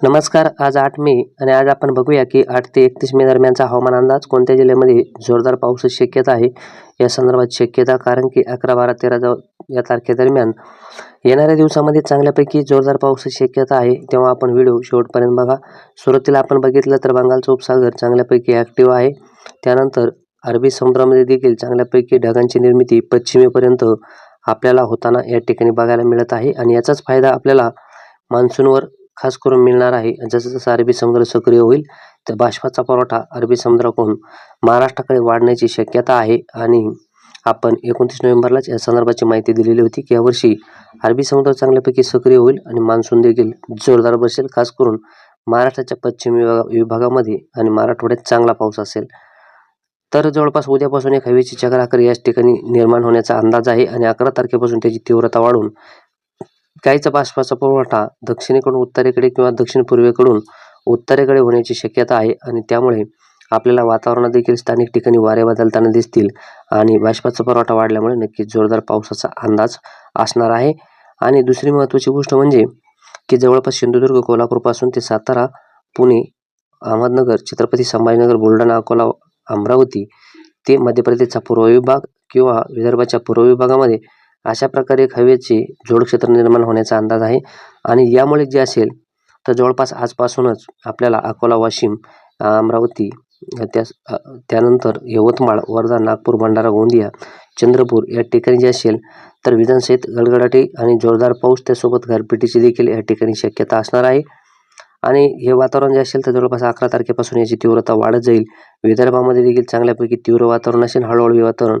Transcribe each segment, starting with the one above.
नमस्कार आज आठ मे आणि आज आपण बघूया की आठ ते एकतीस मे दरम्यानचा हवामान अंदाज कोणत्या जिल्ह्यामध्ये जोरदार पावसाची शक्यता आहे? या संदर्भात शक्यता कारण की अकरा बारा तेरा या तारखेदरम्यान येणाऱ्या दिवसामध्ये चांगल्यापैकी जोरदार पावसाची शक्यता आहे. तेव्हा आपण व्हिडिओ शेवटपर्यंत बघा. सुरुवातीला आपण बघितलं तर बंगालचा उपसागर चांगल्यापैकी ॲक्टिव्ह आहे. त्यानंतर अरबी समुद्रामध्ये देखील चांगल्यापैकी ढगांची निर्मिती पश्चिमेपर्यंत आपल्याला होताना या ठिकाणी बघायला मिळत आहे. आणि याचाच फायदा आपल्याला मान्सूनवर खास करून मिळणार आहे. जसं जसं अरबी समुद्र सक्रिय होईल तर बाष्पाचा पुरवठा अरबी समुद्राकडून महाराष्ट्राकडे वाढण्याची शक्यता आहे. आणि आपण एकोणतीस नोव्हेंबरलाच या संदर्भाची माहिती दिलेली होती की यावर्षी अरबी समुद्र चांगल्यापैकी सक्रिय होईल आणि मान्सून देखील जोरदार बसेल खास करून महाराष्ट्राच्या पश्चिम विभागा विभागामध्ये आणि मराठवाड्यात चांगला पाऊस असेल. तर जवळपास उद्यापासून एक हवेची चक्राकर याच ठिकाणी निर्माण होण्याचा अंदाज आहे आणि अकरा तारखेपासून त्याची तीव्रता वाढून काहीचा बाष्पाचा पुरवठा दक्षिणेकडून उत्तरेकडे किंवा दक्षिण पूर्वेकडून उत्तरेकडे होण्याची शक्यता आहे आणि त्यामुळे आपल्याला वातावरणात देखील स्थानिक ठिकाणी वारे बदलताना दिसतील आणि बाष्पाचा पुरवठा वाढल्यामुळे नक्कीच जोरदार पावसाचा अंदाज असणार आहे. आणि दुसरी महत्त्वाची गोष्ट म्हणजे की जवळपास सिंधुदुर्ग कोल्हापूरपासून ते सातारा पुणे अहमदनगर छत्रपती संभाजीनगर बुलढाणा अकोला अमरावती ते मध्य प्रदेशचा पूर्व विभाग किंवा विदर्भाच्या पूर्व विभागामध्ये अशा प्रकारे एक हवेचे जोडक्षेत्र निर्माण होण्याचा अंदाज आहे. आणि यामुळे जे असेल तर जवळपास आजपासूनच आपल्याला अकोला वाशिम अमरावती त्या त्यानंतर यवतमाळ वर्धा नागपूर भंडारा गोंदिया चंद्रपूर या ठिकाणी जे असेल तर विधानसहित गडगडाटी आणि जोरदार पाऊस त्यासोबत गारपिटीची देखील या ठिकाणी शक्यता असणार आहे. आणि हे वातावरण जे असेल तर जवळपास अकरा तारखेपासून याची तीव्रता वाढत जाईल. विदर्भामध्ये देखील चांगल्यापैकी तीव्र वातावरण असेल हळूहळू वातावरण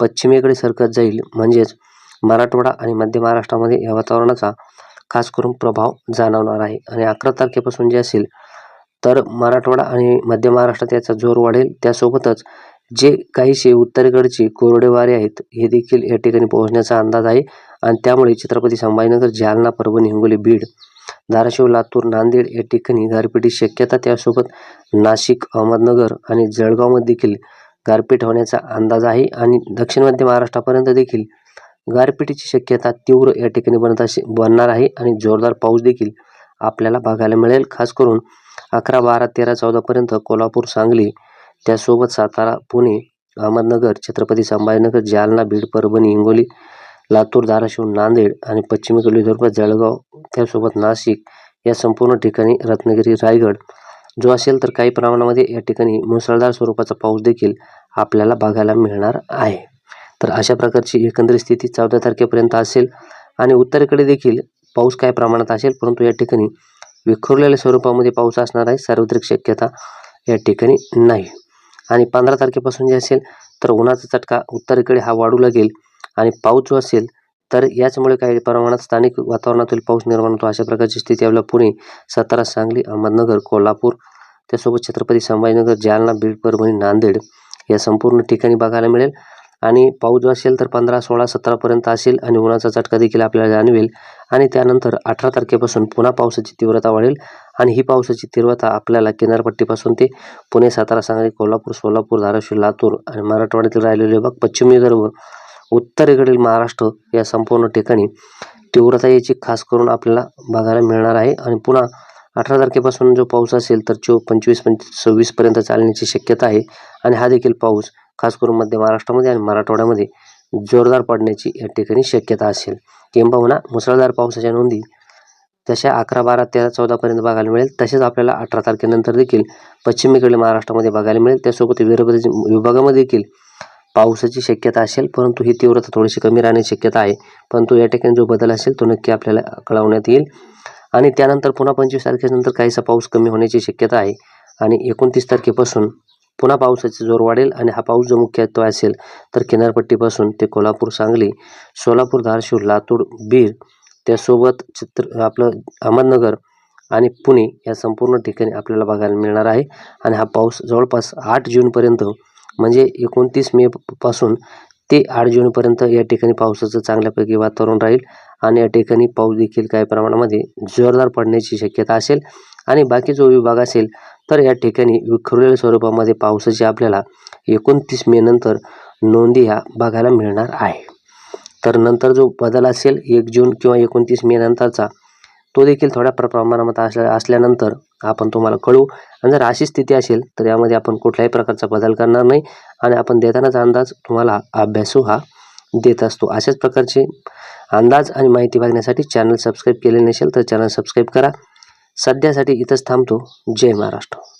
पश्चिमेकडे सरकत जाईल. म्हणजेच मराठवाडा आणि मध्य महाराष्ट्रामध्ये या वातावरणाचा खास करून प्रभाव जाणवणार आहे. आणि अकरा तारखेपासून जे असेल तर मराठवाडा आणि मध्य महाराष्ट्रात याचा जोर वाढेल. त्यासोबतच जे काहीसे उत्तरेकडचे कोरडे वारे आहेत हे देखील या ठिकाणी पोहोचण्याचा अंदाज आहे. आणि त्यामुळे छत्रपती संभाजीनगर जालना परभणी हिंगोली बीड धाराशिव लातूर नांदेड या ठिकाणी गारपिटीची शक्यता. त्यासोबत नाशिक अहमदनगर आणि जळगावमध्ये देखील गारपीट होण्याचा अंदाज आहे. आणि दक्षिण मध्य महाराष्ट्रापर्यंत देखील गारपिटीची शक्यता तीव्र या ठिकाणी बनत असे बनणार आहे आणि जोरदार पाऊस देखील आपल्याला बघायला मिळेल. खास करून अकरा बारा तेरा चौदापर्यंत कोल्हापूर सांगली त्यासोबत सातारा पुणे अहमदनगर छत्रपती संभाजीनगर जालना बीड परभणी हिंगोली लातूर धाराशिव नांदेड आणि पश्चिमेकडील विदर्भ जळगाव त्यासोबत नाशिक या संपूर्ण ठिकाणी रत्नागिरी रायगड जो असेल तर काही प्रमाणामध्ये या ठिकाणी मुसळधार स्वरूपाचा पाऊस देखील आपल्याला बघायला मिळणार आहे. तर अशा प्रकारची एकंदरीत स्थिती चौदा तारखेपर्यंत असेल. आणि उत्तरेकडे देखील पाऊस काय प्रमाणात असेल परंतु या ठिकाणी विखुरलेल्या स्वरूपामध्ये पाऊस असणार आहे. सार्वत्रिक शक्यता या ठिकाणी नाही. आणि पंधरा तारखेपासून जे असेल तर उन्हाचा चटका उत्तरेकडे हा वाढू लागेल. आणि पाऊस जो असेल तर याचमुळे काही प्रमाणात स्थानिक वातावरणातील पाऊस निर्माण होतो. अशा प्रकारची स्थिती आपल्याला पुणे सातारा सांगली अहमदनगर कोल्हापूर त्यासोबत छत्रपती संभाजीनगर जालना बीड परभणी नांदेड या संपूर्ण ठिकाणी बघायला मिळेल. आणि पाऊस असेल तर पंधरा सोळा सतरापर्यंत असेल आणि उन्हाचा चटका देखील आपल्याला जाणवेल. आणि त्यानंतर अठरा तारखेपासून पुन्हा पावसाची तीव्रता वाढेल आणि ही पावसाची तीव्रता आपल्याला किनारपट्टीपासून ते पुणे सातारा सांगली कोल्हापूर सोलापूर धाराशिव लातूर आणि मराठवाड्यातील राहिलेले भाग पश्चिम विदर्भ उत्तरेकडील महाराष्ट्र या संपूर्ण ठिकाणी तीव्रता याची खास करून आपल्याला बघायला मिळणार आहे. आणि पुन्हा अठरा तारखेपासून जो पाऊस असेल तर चो पंचवीस पंचवीस सव्वीसपर्यंत चालण्याची शक्यता आहे. आणि हा देखील पाऊस खास करून मध्य महाराष्ट्रामध्ये आणि मराठवाड्यामध्ये जोरदार पडण्याची या ठिकाणी शक्यता असेल. किंबहुना मुसळधार पावसाच्या नोंदी तशा अकरा बारा तेरा चौदापर्यंत बघायला मिळेल. तसेच आपल्याला अठरा तारखेनंतर देखील पश्चिमेकडील महाराष्ट्रामध्ये बघायला मिळेल. त्यासोबत विदर्भ विभागामध्ये देखील पावसाची शक्यता असेल. परंतु ही तीव्रता थोडीशी कमी राहण्याची शक्यता आहे. परंतु या ठिकाणी जो बदल असेल तो नक्की आपल्याला कळवण्यात येईल. आणि त्यानंतर पुन्हा पंचवीस तारखेनंतर काहीसा पाऊस कमी होण्याची शक्यता आहे. आणि एकोणतीस तारखेपासून पुन्हा पावसाचा जोर वाढेल आणि हा पाऊस जो मुख्यत्वे असेल तर किनारपट्टीपासून ते कोल्हापूर सांगली सोलापूर धाराशिव लातूर बीड त्यासोबत चित्र आपलं अहमदनगर आणि पुणे या संपूर्ण ठिकाणी आपल्याला बघायला मिळणार आहे. आणि हा पाऊस जवळपास आठ जूनपर्यंत म्हणजे एकोणतीस मे पासून ते आठ जूनपर्यंत या ठिकाणी पावसाचं चांगल्यापैकी वातावरण राहील. आणि या ठिकाणी पाऊस देखील काही प्रमाणामध्ये जोरदार पडण्याची शक्यता असेल. आणि बाकी जो विभाग असेल तर या ठिकाणी विखुरलेल्या स्वरूपामध्ये पावसाची आपल्याला एकोणतीस मे नंतर नोंदी ह्या बघायला मिळणार आहे. तर नंतर जो बदल असेल एक जून किंवा एकोणतीस मे नंतरचा तो देखील थोड्या प्र असल्या असल्यानंतर आपण तुम्हाला कळवू. आणि जर अशी स्थिती असेल तर यामध्ये आपण कुठल्याही प्रकारचा बदल करणार नाही आणि आपण देतानाचा अंदाज तुम्हाला अभ्यासू हा देत असतो. अशाच प्रकारचे अंदाज आणि माहिती बघण्यासाठी चॅनल सबस्क्राईब केले नसेल तर चॅनल सबस्क्राईब करा. सध्यासाठी इथंच थांबतो. जय महाराष्ट्र.